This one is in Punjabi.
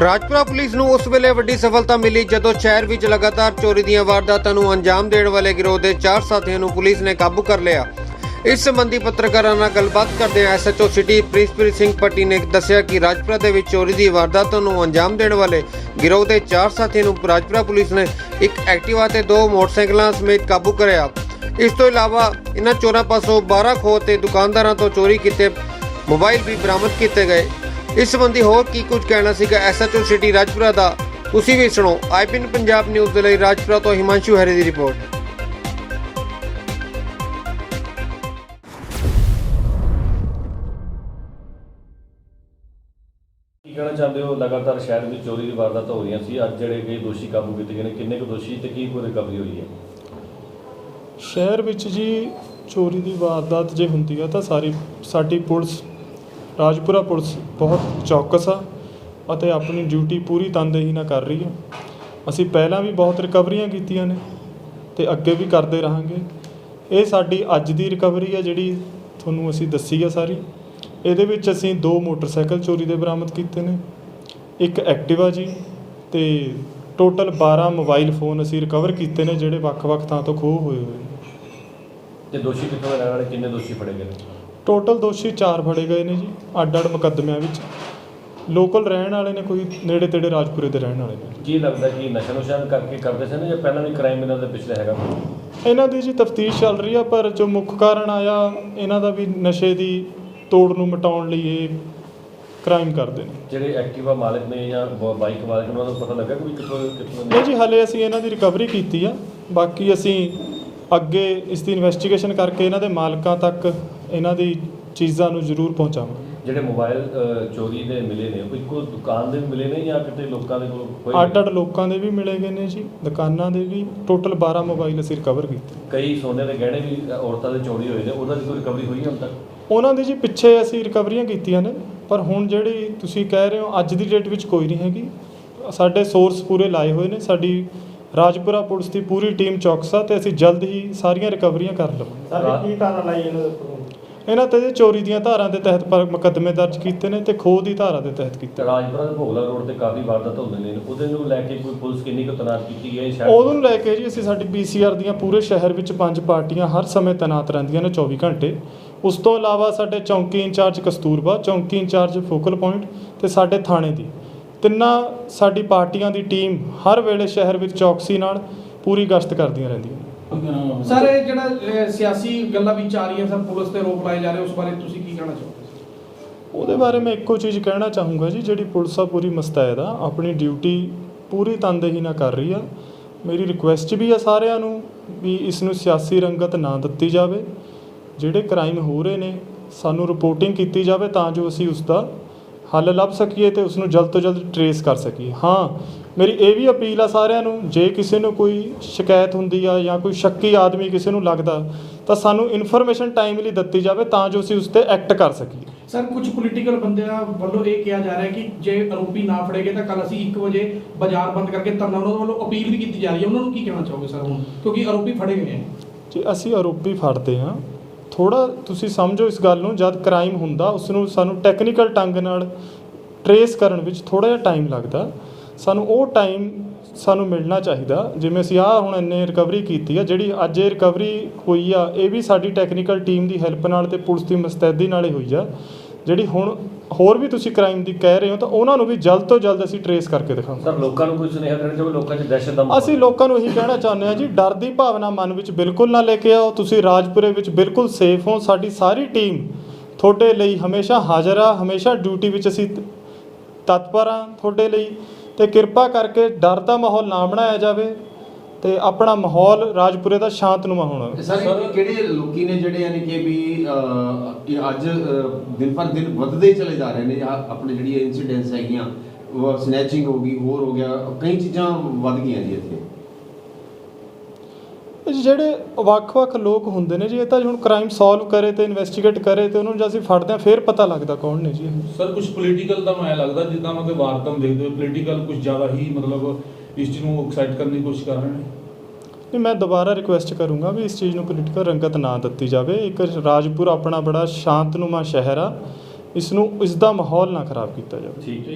ਰਾਜਪੁਰਾ ਪੁਲਿਸ ਨੂੰ ਉਸ ਵੇਲੇ ਵੱਡੀ ਸਫਲਤਾ ਮਿਲੀ ਜਦੋਂ ਸ਼ਹਿਰ ਵਿੱਚ ਲਗਾਤਾਰ ਚੋਰੀ ਦੀਆਂ ਵਾਰਦਾਤਾਂ ਨੂੰ ਅੰਜਾਮ ਦੇਣ ਵਾਲੇ ਗਿਰੋਹ ਦੇ ਚਾਰ ਸਾਥੀਆਂ ਨੂੰ ਪੁਲਿਸ ਨੇ ਕਾਬੂ ਕਰ ਲਿਆ। ਇਸ ਸੰਬੰਧੀ ਪੱਤਰਕਾਰਾਂ ਨਾਲ ਗੱਲਬਾਤ ਕਰਦੇ ਐਸਐਚਓ ਸਿਟੀ ਪ੍ਰਿੰਸਪ੍ਰੀਤ ਸਿੰਘ ਪੱਟੀ ਨੇ ਦੱਸਿਆ ਕਿ ਰਾਜਪੁਰਾ ਦੇ ਵਿੱਚ ਚੋਰੀ ਦੀ ਵਾਰਦਾਤਾਂ ਨੂੰ ਅੰਜਾਮ ਦੇਣ ਵਾਲੇ ਗਿਰੋਹ ਦੇ ਚਾਰ ਸਾਥੀਆਂ ਨੂੰ ਰਾਜਪੁਰਾ ਪੁਲਿਸ ਨੇ ਇੱਕ ਐਕਟਿਵਾ ਤੇ ਦੋ ਮੋਟਰਸਾਈਕਲਾਂ ਸਮੇਤ ਕਾਬੂ ਕਰਿਆ। ਇਸ ਤੋਂ ਇਲਾਵਾ ਇਹਨਾਂ ਚੋਰਾਂ ਪਾਸੋਂ 12 ਖੋਹ ਤੇ ਦੁਕਾਨਦਾਰਾਂ ਤੋਂ ਚੋਰੀ ਕੀਤੇ ਮੋਬਾਈਲ ਵੀ ਬਰਾਮਦ ਕੀਤੇ ਗਏ। ਇਸ ਸੰਬੰਧੀ ਹੋਰ ਕੀ ਕੁਝ ਕਹਿਣਾ ਸੀਗਾ ਐਸਐਚਓ ਸਿਟੀ ਰਾਜਪੁਰਾ ਦਾ? ਤੁਸੀਂ ਵੀ ਸੁਣੋ ਆਈਪੀਐਨ ਪੰਜਾਬ ਨਿਊਜ਼ ਦੇ ਲਈ ਰਾਜਪੁਰਾ ਤੋਂ ਹਿਮਾਂਸ਼ੂ ਹਰੇ ਦੀ ਰਿਪੋਰਟ। ਕੀ ਕਹਿਣਾ ਚਾਹੁੰਦੇ ਹੋ? ਲਗਾਤਾਰ ਸ਼ਹਿਰ ਵਿੱਚ ਚੋਰੀ ਦੀ ਵਾਰਦਾਤਾਂ ਹੋ ਰਹੀਆਂ ਸੀ। ਅੱਜ ਜਿਹੜੇ ਕਈ ਦੋਸ਼ੀ ਕਾਬੂ ਕੀਤੇ ਗਏ ਨੇ। ਕਿੰਨੇ ਕੁ ਦੋਸ਼ੀ ਤੇ ਕੀ ਕੋਈ ਰਿਕਵਰੀ ਹੋਈ ਹੈ? ਸ਼ਹਿਰ ਵਿੱਚ ਜੀ ਚੋਰੀ ਦੀ ਵਾਰਦਾਤ ਜੇ ਹੁੰਦੀ ਆ ਤਾਂ ਸਾਰੀ ਸਾਡੀ ਪੁਲਿਸ ਰਾਜਪੁਰਾ ਪੁਲਿਸ ਬਹੁਤ ਚੌਕਸ ਆ ਅਤੇ ਆਪਣੀ ਡਿਊਟੀ ਪੂਰੀ ਤਨਦੇਹੀ ਨਾਲ ਕਰ ਰਹੀ ਹੈ ਅਸੀਂ ਪਹਿਲਾਂ ਵੀ ਬਹੁਤ ਰਿਕਵਰੀਆਂ ਕੀਤੀਆਂ ਨੇ ਅਤੇ ਅੱਗੇ ਵੀ ਕਰਦੇ ਰਹਾਂਗੇ। ਇਹ ਸਾਡੀ ਅੱਜ ਦੀ ਰਿਕਵਰੀ ਆ ਜਿਹੜੀ ਤੁਹਾਨੂੰ ਅਸੀਂ ਦੱਸੀ ਆ ਸਾਰੀ। ਇਹਦੇ ਵਿੱਚ ਅਸੀਂ ਦੋ ਮੋਟਰਸਾਈਕਲ ਚੋਰੀ ਦੇ ਬਰਾਮਦ ਕੀਤੇ ਨੇ। ਇੱਕ ਐਕਟਿਵਾ ਜੀ ਤੇ ਟੋਟਲ 12 ਮੋਬਾਈਲ ਫੋਨ ਅਸੀਂ ਰਿਕਵਰ ਕੀਤੇ ਨੇ ਜਿਹੜੇ ਵੱਖ-ਵੱਖ ਥਾਂ ਤੋਂ ਖੋਹ ਹੋਏ ਹੋਏ ਨੇ। ਤੇ ਦੋਸ਼ੀ ਕਿੱਥੋਂ ਦੇ ਰਹਿਣ ਵਾਲੇ? ਕਿੰਨੇ ਦੋਸ਼ੀ ਫੜੇ ਗਏ ਨੇ? ਟੋਟਲ ਦੋਸ਼ੀ 4 ਫੜੇ ਗਏ ਨੇ ਜੀ ਅੱਡ-ਅੱਡ ਮੁਕੱਦਮਿਆਂ ਵਿੱਚ। ਲੋਕਲ ਰਹਿਣ ਵਾਲੇ ਨੇ ਕੋਈ ਨੇੜੇ ਤੇੜੇ ਰਾਜਪੁਰੇ ਦੇ ਰਹਿਣ ਵਾਲੇ ਨੇ। ਕੀ ਲੱਗਦਾ ਕਿ ਨਸ਼ਾ ਨੁਸ਼ਾ ਕਰਕੇ ਕਰਦੇ ਸੀ ਨਾ ਜਾਂ ਪਹਿਲਾਂ ਵੀ ਕ੍ਰਾਈਮ ਇਹਨਾਂ ਦੇ ਪਿਛਲੇ ਹੈਗਾ? ਇਹਨਾਂ ਦੀ ਜੀ ਤਫਤੀਸ਼ ਚੱਲ ਰਹੀ ਆ ਪਰ ਜੋ ਮੁੱਖ ਕਾਰਨ ਆਇਆ ਇਹਨਾਂ ਦਾ ਵੀ ਨਸ਼ੇ ਦੀ ਤੋੜ ਨੂੰ ਮਿਟਾਉਣ ਲਈ ਇਹ ਕ੍ਰਾਈਮ ਕਰਦੇ ਨੇ। ਜਿਹੜੇ ਐਕਟਿਵਾ ਮਾਲਕ ਨੇ ਜਾਂ ਬਾਈਕ ਮਾਲਕ ਨੇ ਉਹਨਾਂ ਨੂੰ ਪਤਾ ਲੱਗਾ ਕਿ ਕਿੱਥੋਂ ਕਿੱਥੋਂ ਨਹੀਂ ਜੀ ਹਲੇ ਅਸੀਂ ਇਹਨਾਂ ਦੀ ਰਿਕਵਰੀ ਕੀਤੀ ਆ। ਬਾਕੀ ਅਸੀਂ ਅੱਗੇ ਇਸ ਦੀ ਇਨਵੈਸਟੀਗੇਸ਼ਨ ਕਰਕੇ ਇਹਨਾਂ ਦੇ ਮਾਲਕਾਂ ਤੱਕ ਇਹਨਾਂ ਦੀ ਚੀਜ਼ਾਂ ਨੂੰ ਜ਼ਰੂਰ ਪਹੁੰਚਾਵਾਂਗੇ ਜਿਹੜੇ ਮੋਬਾਈਲ ਚੋਰੀ ਦੇ ਮਿਲੇ ਨੇ ਕੋਈ ਕੋਈ ਦੁਕਾਨ ਦੇ ਮਿਲੇ ਨੇ ਜਾਂ ਕਿਤੇ ਲੋਕਾਂ ਦੇ ਕੋਲ ਕੋਈ? ਅੱਡ-ਅੱਡ ਲੋਕਾਂ ਦੇ ਵੀ ਮਿਲੇ ਗਏ ਨੇ ਜੀ ਦੁਕਾਨਾਂ ਦੇ ਵੀ ਟੋਟਲ 12 ਮੋਬਾਈਲ ਅਸੀਂ ਰਿਕਵਰ ਕੀਤੇ। ਕਈ ਸੋਨੇ ਦੇ ਗਹਿਣੇ ਵੀ ਔਰਤਾਂ ਦੇ ਚੋਰੀ ਹੋਏ ਨੇ ਉਹਨਾਂ ਦੀ ਕੋਈ ਰਿਕਵਰੀ ਹੋਈ ਹੈ ਹੁਣ ਤੱਕ? ਉਹਨਾਂ ਦੀ ਜੀ ਪਿੱਛੇ ਅਸੀਂ ਰਿਕਵਰੀਆਂ ਕੀਤੀਆਂ ਨੇ ਪਰ ਹੁਣ ਜਿਹੜੀ ਤੁਸੀਂ ਕਹਿ ਰਹੇ ਹੋ ਅੱਜ ਦੀ ਡੇਟ ਵਿੱਚ ਕੋਈ ਨਹੀਂ ਹੈਗੀ। ਸਾਡੇ ਸੋਰਸ ਪੂਰੇ ਲਾਏ ਹੋਏ ਨੇ ਸਾਡੀ ਰਾਜਪੁਰਾ ਪੁਲਿਸ ਦੀ ਪੂਰੀ ਟੀਮ ਚੌਕਸਾ ਤੇ ਅਸੀਂ ਜਲਦ ਹੀ ਸਾਰੀਆਂ ਰਿਕਵਰੀਆਂ ਕਰ ਲਵਾਂਗੇ। ਸਾਰੇ ਕੀ ਧਾਰਾ ਲਾਈ ਇਹਨਾਂ ਦੇ ਉੱਪਰ ਇਹਨਾਂ ਤੇ ਚੋਰੀ ਦੀਆਂ ਧਾਰਾਂ ਦੇ ਤਹਿਤ ਪਰ ਮੁਕੱਦਮੇ ਦਰਜ ਕੀਤੇ ਨੇ ਤੇ ਖੋਹ ਦੀ ਧਾਰਾ ਦੇ ਤਹਿਤ ਕੀਤੇ। ਰਾਜਪੁਰਾ ਦੇ ਭੋਗਲਾ ਰੋਡ ਤੇ ਕਾਫੀ ਵਾਰਦਾਤ ਹੁੰਦੇ ਨੇ। ਉਹਦੇ ਨੂੰ ਲੈ ਕੇ ਕੋਈ ਪੁਲਿਸ ਕਿੰਨੀ ਕੁ ਤਨਾਤ ਕੀਤੀ ਗਈ ਹੈ? ਸ਼ਹਿਰ ਉਹਨੂੰ ਲੈ ਕੇ ਜੀ ਅਸੀਂ ਸਾਡੀ ਪੀਸੀਆਰ ਦੀਆਂ ਪੂਰੇ ਸ਼ਹਿਰ ਵਿੱਚ ਪੰਜ ਪਾਰਟੀਆਂ ਹਰ ਸਮੇਂ ਤੈਨਾਤ ਰਹਿੰਦੀਆਂ ਨੇ 24 ਘੰਟੇ। ਉਸ ਤੋਂ ਇਲਾਵਾ ਸਾਡੇ ਚੌਂਕੀ ਇੰਚਾਰਜ ਕਸਤੂਰਬਾ ਚੌਂਕੀ ਇੰਚਾਰਜ ਫੋਕਲ ਪੁਆਇੰਟ ਤੇ ਸਾਡੇ ਥਾਣੇ ਦੀ। ਤਿੰਨਾਂ ਸਾਡੀ ਪਾਰਟੀਆਂ ਦੀ ਟੀਮ ਹਰ ਵੇਲੇ ਸ਼ਹਿਰ ਵਿੱਚ ਚੌਕਸੀ ਨਾਲ ਪੂਰੀ ਗਸ਼ਤ ਕਰਦੀਆਂ ਰਹਿੰਦੀਆਂ ਨੇ। ਸਰ ਇਹ ਜਿਹੜਾ ਅਹ, ਸਿਆਸੀ ਗੱਲਾਂ ਵਿੱਚ ਆ ਰਹੀਆਂ ਸਰ ਪੁਲਿਸ ਤੇ ਰੋਕ ਲਾਏ ਜਾ ਰਹੇ ਉਸ ਬਾਰੇ ਤੁਸੀਂ ਕੀ ਕਹਿਣਾ ਚਾਹੋਗੇ? ਉਹਦੇ ਬਾਰੇ ਮੈਂ ਇੱਕੋ ਚੀਜ਼ ਕਹਿਣਾ ਚਾਹੂੰਗਾ ਜੀ ਜਿਹੜੀ ਪੁਲਿਸ ਆ ਪੂਰੀ ਮਸਤੈਦ ਆ ਆਪਣੀ ਡਿਊਟੀ ਪੂਰੀ ਤਨਦੇਹੀ ਨਾਲ ਕਰ ਰਹੀ ਆ। ਮੇਰੀ ਰਿਕੁਐਸਟ ਵੀ ਆ ਸਾਰਿਆਂ ਨੂੰ ਵੀ ਇਸ ਨੂੰ ਸਿਆਸੀ ਰੰਗਤ ਨਾ ਦਿੱਤੀ ਜਾਵੇ। ਜਿਹੜੇ ਕ੍ਰਾਈਮ ਹੋ ਰਹੇ ਨੇ ਸਾਨੂੰ ਰਿਪੋਰਟਿੰਗ ਕੀਤੀ ਜਾਵੇ ਤਾਂ ਜੋ ਅਸੀਂ ਉਸ ਦਾ ਹੱਲ ਲੱਭ ਸਕੀਏ ਤੇ ਉਸ ਨੂੰ ਜਲਦ ਤੋਂ ਜਲਦ ਟਰੇਸ ਕਰ ਸਕੀਏ। ਹਾਂ ਮੇਰੀ ਇਹ ਵੀ ਅਪੀਲ ਆ ਸਾਰਿਆਂ ਨੂੰ ਜੇ ਕਿਸੇ ਨੂੰ ਕੋਈ ਸ਼ਿਕਾਇਤ ਹੁੰਦੀ ਆ ਜਾਂ ਕੋਈ ਸ਼ੱਕੀ ਆਦਮੀ ਕਿਸੇ ਨੂੰ ਲੱਗਦਾ ਤਾਂ ਸਾਨੂੰ ਇਨਫੋਰਮੇਸ਼ਨ ਟਾਈਮਲੀ ਦਿੱਤੀ ਜਾਵੇ ਤਾਂ ਜੋ ਅਸੀਂ ਉਸ ਤੇ ਐਕਟ ਕਰ ਸਕੀਏ। ਸਰ ਕੁਝ ਪੋਲੀਟੀਕਲ ਬੰਦਿਆਂ ਵੱਲੋਂ ਇਹ ਕਿਹਾ ਜਾ ਰਿਹਾ ਕਿ ਜੇ ਆਰੋਪੀ ਨਾ ਫੜੇ ਗਏ ਤਾਂ ਕੱਲ ਅਸੀਂ 1 ਵਜੇ ਬਾਜ਼ਾਰ ਬੰਦ ਕਰਕੇ ਧਰਨਾ ਉਹਨਾਂ ਵੱਲੋਂ ਅਪੀਲ ਵੀ ਕੀਤੀ ਜਾ ਰਹੀ ਹੈ। ਉਹਨਾਂ ਨੂੰ ਕੀ ਕਹਿਣਾ ਚਾਹੋਗੇ ਸਰ ਹੁਣ? ਕਿਉਂਕਿ ਆਰੋਪੀ ਫੜੇ ਗਏ ਹੈ ਜੇ ਅਸੀਂ ਆਰੋਪੀ ਫੜਦੇ ਹਾਂ ਥੋੜਾ ਤੁਸੀਂ ਸਮਝੋ ਇਸ ਗੱਲ ਨੂੰ ਜਦ ਕ੍ਰਾਈਮ ਹੁੰਦਾ ਉਸ ਨੂੰ ਸਾਨੂੰ ਟੈਕਨੀਕਲ ਢੰਗ ਨਾਲ ਟਰੇਸ ਕਰਨ ਵਿੱਚ ਥੋੜਾ ਜਿਹਾ ਟਾਈਮ ਲੱਗਦਾ। ਸਾਨੂੰ ਉਹ ਟਾਈਮ ਸਾਨੂੰ ਮਿਲਣਾ ਚਾਹੀਦਾ। ਜਿਵੇਂ ਅਸੀਂ ਆਹ ਹੁਣ ਇੰਨੇ ਰਿਕਵਰੀ ਕੀਤੀ ਆ ਜਿਹੜੀ ਅੱਜ ਇਹ ਰਿਕਵਰੀ ਹੋਈ ਆ ਇਹ ਵੀ ਸਾਡੀ ਟੈਕਨੀਕਲ ਟੀਮ ਦੀ ਹੈਲਪ ਨਾਲ ਤੇ ਪੁਲਿਸ ਦੀ ਮੁਸਤੈਦੀ ਨਾਲ ਹੀ ਹੋਈ ਆ। ਜਿਹੜੀ ਹੁਣ ਹੋਰ ਵੀ ਤੁਸੀਂ ਕ੍ਰਾਈਮ ਦੀ ਕਹਿ ਰਹੇ ਹੋ ਤਾਂ ਉਹਨਾਂ ਨੂੰ ਵੀ ਜਲਦ ਤੋਂ ਜਲਦ ਅਸੀਂ ਟਰੇਸ ਕਰਕੇ ਦਿਖਾਵਾਂਗੇ। ਸਰ ਲੋਕਾਂ ਨੂੰ ਕੋਈ ਸੁਨੇਹਾ ਦੇਣਾ ਚਾਹੋ ਲੋਕਾਂ 'ਚ ਦਹਿਸ਼ਤ ਦਾ ਅਸੀਂ ਲੋਕਾਂ ਨੂੰ ਇਹੀ ਕਹਿਣਾ ਚਾਹੁੰਦੇ ਹਾਂ ਜੀ ਡਰ ਦੀ ਭਾਵਨਾ ਮਨ ਵਿੱਚ ਬਿਲਕੁਲ ਨਾ ਲੈ ਕੇ ਆਓ। ਤੁਸੀਂ ਰਾਜਪੁਰੇ ਵਿੱਚ ਬਿਲਕੁਲ ਸੇਫ ਹੋ। ਸਾਡੀ ਸਾਰੀ ਟੀਮ ਤੁਹਾਡੇ ਲਈ ਹਮੇਸ਼ਾ ਹਾਜ਼ਰ ਆ ਹਮੇਸ਼ਾ ਡਿਊਟੀ ਵਿੱਚ ਅਸੀਂ ਤਤਪਰ ਆ ਤੁਹਾਡੇ ਲਈ। ਤੇ ਕਿਰਪਾ ਕਰਕੇ ਡਰ ਦਾ ਮਾਹੌਲ ਨਾ ਬਣਾਇਆ ਜਾਵੇ ਤੇ ਆਪਣਾ ਮਾਹੌਲ ਰਾਜਪੁਰੇ ਦਾ ਸ਼ਾਂਤਨੁਮਾ ਹੋਣਾ। ਸਰ, ਕਿਹੜੇ ਲੋਕੀ ਨੇ ਜਿਹੜੇ ਯਾਨੀ ਕਿ ਵੀ ਇਹ ਅੱਜ ਦਿਨ ਪਰ ਦਿਨ ਵੱਧਦੇ ਚਲੇ ਜਾ ਰਹੇ ਨੇ ਆਪਣੇ ਜਿਹੜੀ ਇਨਸੀਡੈਂਟਸ ਹੈਗੀਆਂ ਸਨੈਚਿੰਗ ਹੋ ਗਈ, ਹੋਰ ਹੋ ਗਿਆ, ਕਈ ਚੀਜ਼ਾਂ ਵੱਧ ਗਈਆਂ ਜੀ ਇੱਥੇ। ਜਿਹੜੇ ਵੱਖ-ਵੱਖ ਲੋਕ ਹੁੰਦੇ ਨੇ ਜੀ ਇਹ ਤਾਂ ਹੁਣ ਕ੍ਰਾਈਮ ਸੋਲਵ ਕਰੇ ਤੇ ਇਨਵੈਸਟੀਗੇਟ ਕਰੇ ਤੇ ਉਹਨੂੰ ਜੇ ਅਸੀਂ ਫੜਦੇ ਹਾਂ ਫਿਰ ਪਤਾ ਲੱਗਦਾ ਕੌਣ ਨੇ ਜੀ ਸਰ ਕੁਝ ਪੋਲੀਟੀਕਲ ਦਾ ਮੈਨੂੰ ਲੱਗਦਾ ਜਿੱਦਾਂ ਉਹਨਾਂ ਦੇ ਵਾਰਤਮ ਦੇਖਦੇ ਹੋ ਪੋਲੀਟੀਕਲ ਕੁਝ ਜ਼ਿਆਦਾ ਹੀ ਮਤਲਬ ਇਸ ਚੀਜ਼ ਨੂੰ ਐਕਸਾਈਟ ਕਰਨ ਦੀ ਕੋਸ਼ਿਸ਼ ਕਰ ਰਹੇ ਨੇ? ਨਹੀਂ ਮੈਂ ਦੁਬਾਰਾ ਰਿਕੁਐਸਟ ਕਰੂੰਗਾ ਵੀ ਇਸ ਚੀਜ਼ ਨੂੰ ਪੋਲੀਟੀਕਲ ਰੰਗਤ ਨਾ ਦਿੱਤੀ ਜਾਵੇ। ਇੱਕ ਰਾਜਪੁਰ ਆਪਣਾ ਬੜਾ ਸ਼ਾਂਤਨੁਮਾ ਸ਼ਹਿਰ ਆ ਇਸ ਨੂੰ ਇਸ ਦਾ ਮਾਹੌਲ ਨਾ ਖਰਾਬ ਕੀਤਾ ਜਾਵੇ। ਠੀਕ ਹੈ।